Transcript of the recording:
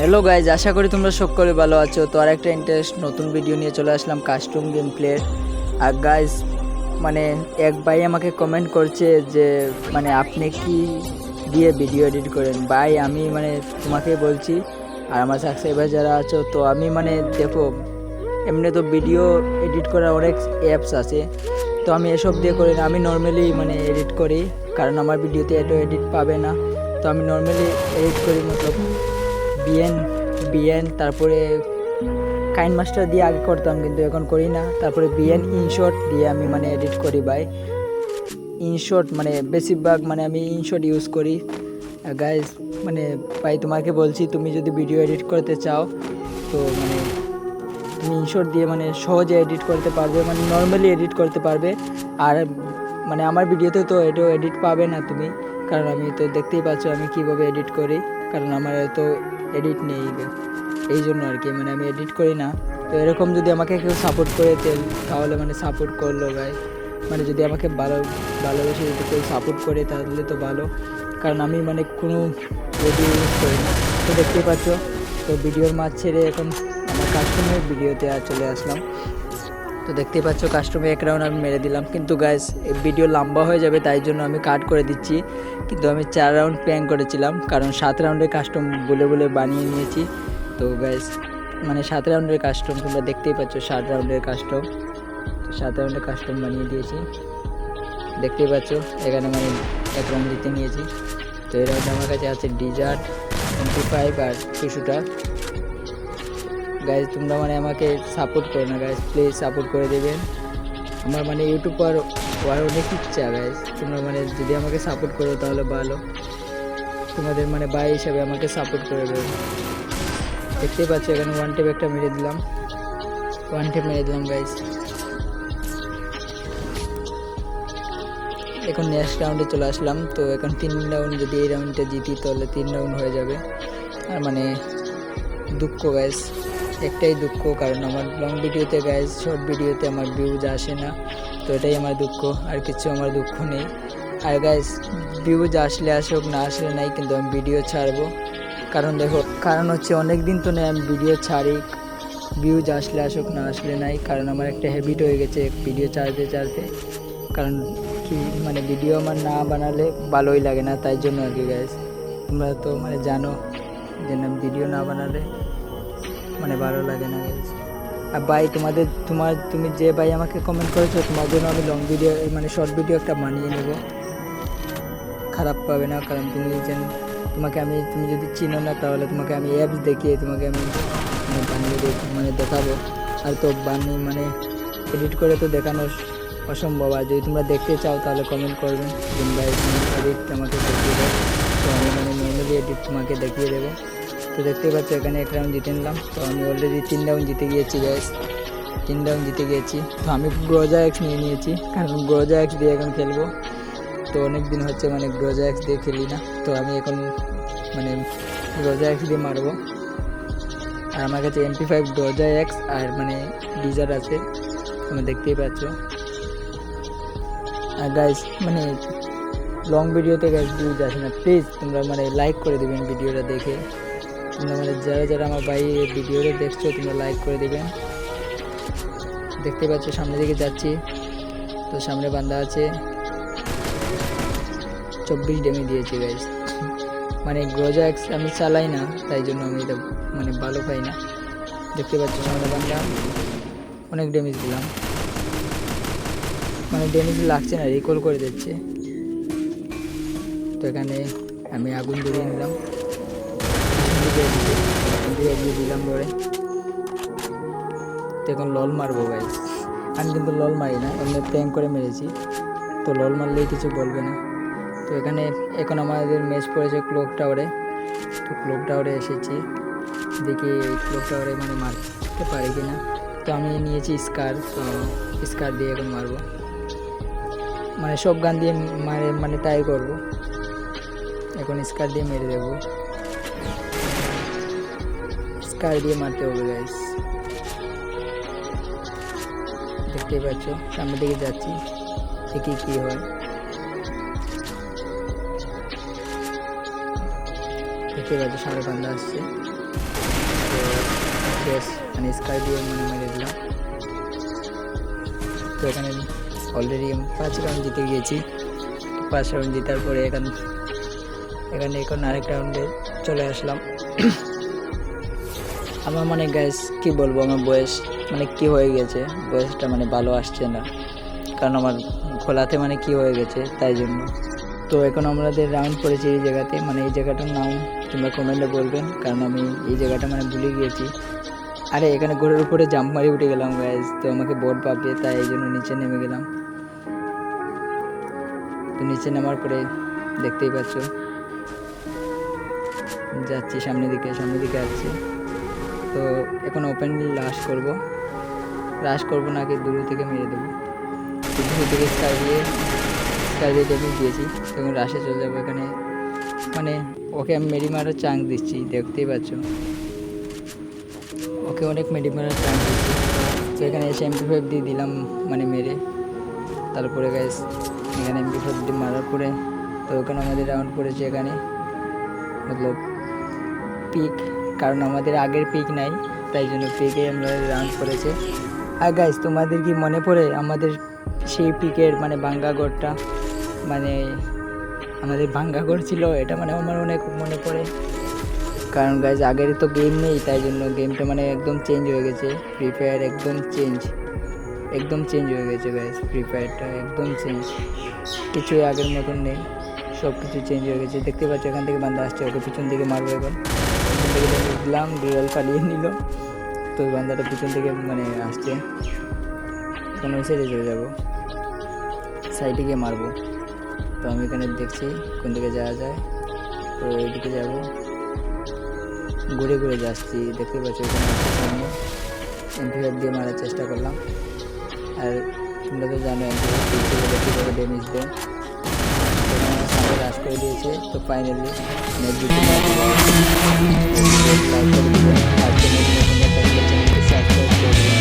Hello guys আশা করি তোমরা সকলে ভালো আছো। তো আর একটা ইন্টারেস্ট নতুন ভিডিও নিয়ে চলে আসলাম কাস্টম গেম প্লের আর গাইজ মানে এক ভাই আমাকে কমেন্ট করছে যে মানে আপনি কি দিয়ে ভিডিও এডিট করেন? ভাই, আমি মানে তোমাকে বলছি, আর আমার সাবস্ক্রাইবার যারা আছো, তো আমি মানে দেখো, এমনি তো ভিডিও এডিট করার অনেক অ্যাপস আছে। তো আমি এসব দিয়ে করি না, আমি নর্মালি মানে এডিট করি, কারণ আমার ভিডিওতে এত এডিট পাবে না। তো আমি নর্মালি এডিট করি, মতলব বিএন বিএন, তারপরে কাইন মাস্টার দিয়ে আগে করতাম, কিন্তু এখন করি না। তারপরে বিএন ইনশট দিয়ে আমি মানে এডিট করি ভাই। ইনশট মানে বেশিরভাগ মানে আমি ইনশট ইউজ করি। গাইজ মানে ভাই, তোমাকে বলছি, তুমি যদি ভিডিও এডিট করতে চাও, তো মানে তুমি ইনশট দিয়ে মানে সহজে এডিট করতে পারবে মানে নর্মালি এডিট করতে পারবে। আর মানে আমার ভিডিওতে তো এটো এডিট পাবে না তুমি, কারণ আমি তো দেখতেই পাচ্ছ আমি কীভাবে এডিট করি, কারণ আমার তো এডিট নেই এই জন্য আর কি মানে আমি এডিট করি না। তো এরকম যদি আমাকে কেউ সাপোর্ট করে তাহলে মানে সাপোর্ট করল ভাই। মানে যদি আমাকে ভালো, ভালোবেসে যদি কেউ সাপোর্ট করে, তাহলে তো ভালো। কারণ আমি মানে কোনো ভিডিও ইউজ করি না। তো দেখতেই পাচ্ছ, তো ভিডিওর মাছ ছেড়ে এখন আমার কাস্টমার ভিডিওতে চলে আসলাম। তো দেখতেই পাচ্ছ কাস্টমে এক রাউন্ড আমি মেরে দিলাম। কিন্তু গাইস ভিডিও লম্বা হয়ে যাবে, তাই জন্য আমি কাট করে দিচ্ছি। কিন্তু আমি চার রাউন্ড প্ল্যান করেছিলাম, কারণ সাত রাউন্ডের কাস্টম বলে বলে বানিয়ে নিয়েছি। তো গাইস মানে সাত রাউন্ডের কাস্টম তোমরা দেখতেই পাচ্ছ সাত রাউন্ডের কাস্টম তো সাত রাউন্ডের কাস্টম বানিয়ে দিয়েছি। দেখতেই পাচ্ছ, এখানে মানে এক রাউন্ড জিতে নিয়েছি। তো রাউন্ডে আমার কাছে আছে ডিজার্ট টোয়েন্টি ফাইভ আর কিছুটা। গাইজ তোমরা মানে আমাকে সাপোর্ট করো না গাইজ প্লিজ সাপোর্ট করে দেবেন। আমার মানে ইউটিউবার হওয়ার অনেক ইচ্ছা গাইজ তোমরা মানে যদি আমাকে সাপোর্ট করো তাহলে ভালো। তোমাদের মানে ভাই হিসাবে আমাকে সাপোর্ট করে দেবে। দেখতেই পাচ্ছ, এখানে ওয়ান টেপ একটা মেরে দিলাম। ওয়ান টেপ মেরে দিলাম গাইজ এখন নেক্সট রাউন্ডে চলে আসলাম। তো এখন তিন রাউন্ড যদি এই রাউন্ডটা জিতি, তাহলে তিন রাউন্ড হয়ে যাবে। আর মানে দুঃখ গাইজ একটাই দুঃখ, কারণ আমার লং ভিডিওতে গাইজ শর্ট ভিডিওতে আমার ভিউজ আসে না, তো এটাই আমার দুঃখ, আর কিছু আমার দুঃখ নেই। আর গাইজ ভিউজ আসলে আসুক, না আসলে নাই, কিন্তু আমি ভিডিও ছাড়বো। কারণ দেখো, কারণ হচ্ছে অনেক দিন তো নেই আমি ভিডিও ছাড়ি। ভিউজ আসলে আসুক, না আসলে নাই, কারণ আমার একটা হ্যাবিট হয়ে গেছে ভিডিও ছাড়তে ছাড়তে। কারণ কি মানে ভিডিও আমার না বানালে ভালোই লাগে না, তাই জন্য আর কি গাইজ তোমরা তো মানে জানো যে না ভিডিও না বানালে মানে ভালো লাগে না। আর ভাই, তোমাদের, তোমার, তুমি যে ভাই আমাকে কমেন্ট করেছ, তোমার জন্য আমি লং ভিডিও মানে শর্ট ভিডিও একটা বানিয়ে নেব। খারাপ পাবে না, কারণ তুমি যেন, তোমাকে আমি, তুমি যদি চিনো না, তাহলে তোমাকে আমি অ্যাপস দেখিয়ে, তোমাকে আমি মানে বানিয়ে মানে দেখাবো। আর তো বানিয়ে মানে এডিট করে তো দেখানো অসম্ভব। আর যদি তোমরা দেখতে চাও, তাহলে কমেন্ট করবে। যে ভাই, তুমি এডিট আমাকে দেখিয়ে দাও। তো আমি মানে নর্মালি এডিট তোমাকে দেখিয়ে দেবো। তো দেখতেই পাচ্ছ, এখানে এক রাউন্ড জিতে নিলাম। তো আমি অলরেডি তিন রাউন্ড জিতে গিয়েছি গ্যাস তিন রাউন্ড জিতে গিয়েছি। তো আমি গ্রোজা এক্স নিয়ে নিয়েছি, কারণ গ্রোজা এক্স দিয়ে এখন খেলব। তো অনেক দিন হচ্ছে মানে গ্রোজা এক্স দিয়ে খেলি না। তো আমি এখন মানে গ্রোজা এক্স দিয়ে মারবো। আর আমার কাছে এমপি ফাইভ গ্রোজা এক্স আর মানে ডিজার আছে তুমি দেখতেই পাচ্ছ। আর গাইস মানে লং ভিডিওতে গাইস ভিউজ আসে না। প্লিজ তোমরা মানে লাইক করে দেবেন ভিডিওটা দেখে। তোমরা মানে যারা যারা আমার ভাই ভিডিওটা দেখছ, তোমরা লাইক করে দেবেন। দেখতে পাচ্ছ, সামনে দিকে যাচ্ছি। তো সামনে বান্দা আছে। চব্বিশ ডেমি দিয়েছি গাইস মানে গ্রোজা এক্স আমি চালাই না, তাই জন্য আমি এটা মানে ভালো পাই না। দেখতে পাচ্ছ সামনে বান্দা। অনেক ড্যামেজ দিলাম। মানে ড্যামেজ লাগছে না রিকল করে দিচ্ছে। তো এখানে আমি আগুন ধরিয়ে নিলাম। দিলাম ধরে। তো এখন লল মারবো ভাই আমি কিন্তু লল মারি না, এমনি প্র্যাঙ্ক করে মেরেছি। তো লল মারলেই কিছু বলবে না। তো এখানে এখন আমাদের ম্যাচ পড়েছে ক্লোক টাওয়ারে তো ক্লোক টাওয়ারে এসেছি। দেখি ক্লোক টাওয়ারে মানে মারতে পারি কি না তো আমি নিয়েছি স্কার তো স্কার দিয়ে এখন মারবো। মানে সব গান দিয়ে মারে মানে ট্রাই করব। এখন স্কার দিয়ে মেরে দেবো। স্কার দিয়ে মারতে হবে গাইস দেখতেই পাচ্ছ, সামনের দিকে যাচ্ছি, দেখি কি হয়। দেখতে পাচ্ছ, সামনে বান্ধা আসছে। মানে স্কাই দিয়ে মানে মেরে দিলাম। তো এখানে অলরেডি আমি পাঁচ রাউন্ড জিতে গিয়েছি। পাঁচ রাউন্ড জেতার পরে এখান এখানে এখন আরেক রাউন্ডে চলে আসলাম। আমার মানে গ্যাস কি বলব, আমার বয়স মানে কি হয়ে গেছে, বয়সটা মানে ভালো আসছে না। কারণ আমার খোলাতে মানে কি হয়ে গেছে, তাই জন্য। তো এখন আমাদের রাউন্ড পড়েছি এই জায়গাতে মানে এই জায়গাটার নাম তোমরা কমেন্টে বলবেন কারণ আমি এই জায়গাটা মানে ভুলে গিয়েছি। আরে, এখানে ঘোড়ার উপরে জাম্প মারি উঠে গেলাম গ্যাস তো আমাকে বোর্ড পাবে, তাই এই জন্য নিচে নেমে গেলাম। তো নিচে নামার পরে দেখতেই পাচ্ছ। যাচ্ছি সামনের দিকে সামনের দিকে যাচ্ছি তো এখন ওপেন লাশ করব। রাশ করব নাকি দূর থেকে মেরে দেবো। দূর থেকে স্কাই দিয়ে স্কাই দিয়ে ড্যামেজ দিয়েছি তখন রাশে চলে যাব এখানে। মানে ওকে আমি মেরি মারার চান্স দিচ্ছি, দেখতেই পাচ্ছ। ওকে অনেক মেরি মারার চান্স দিচ্ছি। তো এখানে এসে এমপি ফাইভ দিয়ে দিলাম মানে মেরে। তারপরে গাইস এখানে এমপি ফাইভ দিয়ে মারার পরে, তো ওখানে আমাদের রাউন্ড পড়েছে এখানে। মতলব পিক কারণ আমাদের আগের পিক নাই, তাই জন্য পিকে আমরা রাউন্ড করেছে। আর গাইস তোমাদের কি মনে পড়ে আমাদের সেই পিকের মানে বাঙ্গাগড়টা মানে আমাদের বাঙ্গাগড় ছিল, এটা মানে আমার অনেক মনে পড়ে। কারণ গাইজ আগের তো গেম নেই, তাই জন্য গেমটা মানে একদম চেঞ্জ হয়ে গেছে। ফ্রি ফায়ার একদম চেঞ্জ একদম চেঞ্জ হয়ে গেছে গাইজ ফ্রি ফায়ারটা একদম চেঞ্জ কিছুই আগের মতন নেই সব কিছু চেঞ্জ হয়ে গেছে। দেখতে পাচ্ছ, এখান থেকে বান্দা আসছে, ওকে পিছন দিকে মারবে এবার পিছন থেকে দিলাম ডিরাল পালিয়ে নিল। তো ওই বান্দাটা পিছন থেকে মানে আসছে। ওই সাইডে চলে যাব। সাইডে গিয়ে মারবো। তো আমি এখানে দেখছি কোন দিকে যাওয়া যায়। তো এইদিকে যাব। ঘুরে ঘুরে যাচ্ছি। দেখতে পাচ্ছি ওখানে সামনে দিয়ে মারার চেষ্টা করলাম। আর তোমরা তো জানো এমপি কীভাবে ড্যামেজ দেয়। ক্রাশ করে দিয়েছে তো ফাইনালি ম্যাচ জিতে লাইক করে দিবেন আর চ্যানেলটি সাবস্ক্রাইব করে